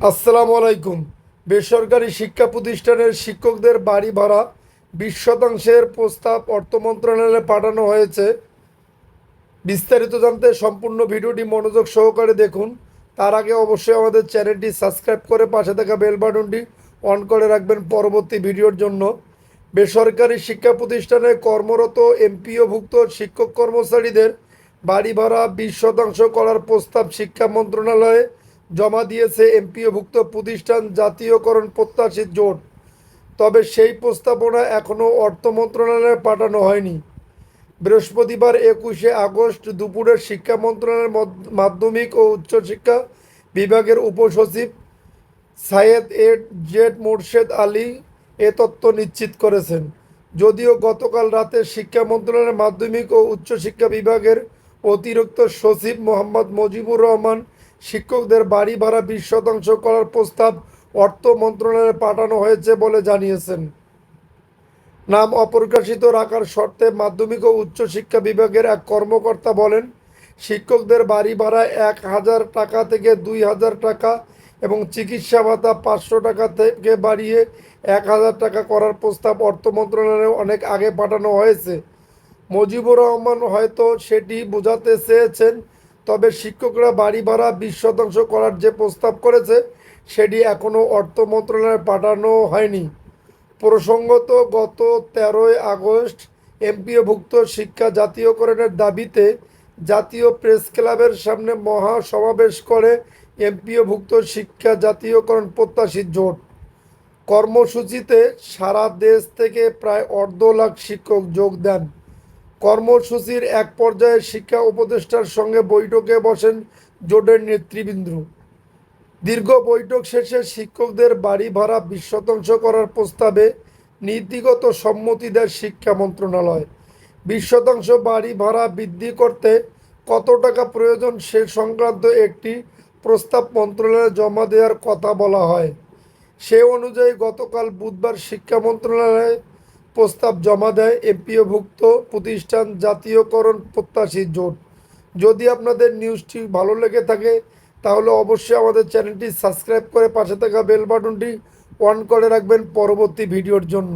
আসসালামু আলাইকুম। বেসরকারি শিক্ষা প্রতিষ্ঠানের শিক্ষকদের বাড়ি ভাড়া বিশ শতাংশের প্রস্তাব অর্থ মন্ত্রণালয়ে পাঠানো হয়েছে। বিস্তারিত জানতে সম্পূর্ণ ভিডিওটি মনোযোগ সহকারে দেখুন। তার আগে অবশ্যই আমাদের চ্যানেলটি সাবস্ক্রাইব করে পাশে থাকা বেল বাটনটি অন করে রাখবেন পরবর্তী ভিডিওর জন্য। বেসরকারি শিক্ষা প্রতিষ্ঠানে কর্মরত এমপিওভুক্ত শিক্ষক কর্মচারীদের বাড়ি ভাড়া বিশ শতাংশ করার প্রস্তাব শিক্ষা মন্ত্রণালয়ে জমা দিয়েছে এমপিওভুক্ত প্রতিষ্ঠান জাতীয়করণ প্রত্যাশী জোট। তবে সেই প্রস্তাবনা এখনও অর্থ মন্ত্রণালয়ে পাঠানো হয়নি। বৃহস্পতিবার একুশে আগস্ট দুপুরে শিক্ষা মন্ত্রণালয়ের মাধ্যমিক ও উচ্চশিক্ষা বিভাগের উপসচিব সায়েদ এড জেড মোর্শেদ আলী এ তথ্য নিশ্চিত করেছেন। যদিও গতকাল রাতে শিক্ষা মন্ত্রণালয়ের মাধ্যমিক ও উচ্চশিক্ষা বিভাগের অতিরিক্ত সচিব মোহাম্মদ মজিবুর রহমান শিক্ষকদের বাড়ি ভাড়া বিশ শতাংশ করার প্রস্তাব অর্থ মন্ত্রণালয়ে পাঠানো হয়েছে বলে জানিয়েছেন। নাম অপ্রকাশিত রাখার শর্তে মাধ্যমিক ও উচ্চশিক্ষা বিভাগের এক কর্মকর্তা বলেন, শিক্ষকদের বাড়ি ভাড়া এক হাজার টাকা থেকে দুই হাজার টাকা এবং চিকিৎসা ভাতা পাঁচশো টাকা থেকে বাড়িয়ে এক হাজার টাকা করার প্রস্তাব অর্থ মন্ত্রণালয়ে অনেক আগে পাঠানো হয়েছে। মুজিবুর রহমান হয়তো সেটি বোঝাতে চেয়েছেন তবে শিক্ষকরা বাড়ি ভাড়া বিশ শতাংশ করার যে প্রস্তাব করেছে, সেটি এখনও অর্থ মন্ত্রণালয়ে পাঠানো হয়নি। প্রসঙ্গত, গত তেরোই আগস্ট এমপিওভুক্ত শিক্ষা জাতীয়করণের দাবিতে জাতীয় প্রেস ক্লাবের সামনে মহা সমাবেশ করে এমপিওভুক্ত শিক্ষা জাতীয়করণ প্রত্যাশী জোট। কর্মসূচিতে সারা দেশ থেকে প্রায় অর্ধ লাখ শিক্ষক যোগ দেন। কর্মসূচির এক পর্যায়ে শিক্ষা উপদেষ্টার সঙ্গে বৈঠকে বসেন জোটের নেতৃবৃন্দ। দীর্ঘ বৈঠক শেষে শিক্ষকদের বাড়ি ভাড়া বিশ শতাংশ করার প্রস্তাবে নীতিগত সম্মতি দেয় শিক্ষা মন্ত্রণালয়। বিশ শতাংশ বাড়ি ভাড়া বৃদ্ধি করতে কত টাকা প্রয়োজন সে সংক্রান্ত একটি প্রস্তাব মন্ত্রণালয়ে জমা দেওয়ার কথা বলা হয়। সে অনুযায়ী গতকাল বুধবার শিক্ষা মন্ত্রণালয়ে প্রস্তাব জমা দেয় এমপিওভুক্ত প্রতিষ্ঠান জাতীয়করণ প্রত্যাশী জোট। যদি আপনাদের নিউজটি ভালো লেগে থাকে, তাহলে অবশ্যই আমাদের চ্যানেলটি সাবস্ক্রাইব করে পাশে থাকা বেল বাটনটি অন করে রাখবেন পরবর্তী ভিডিওর জন্য।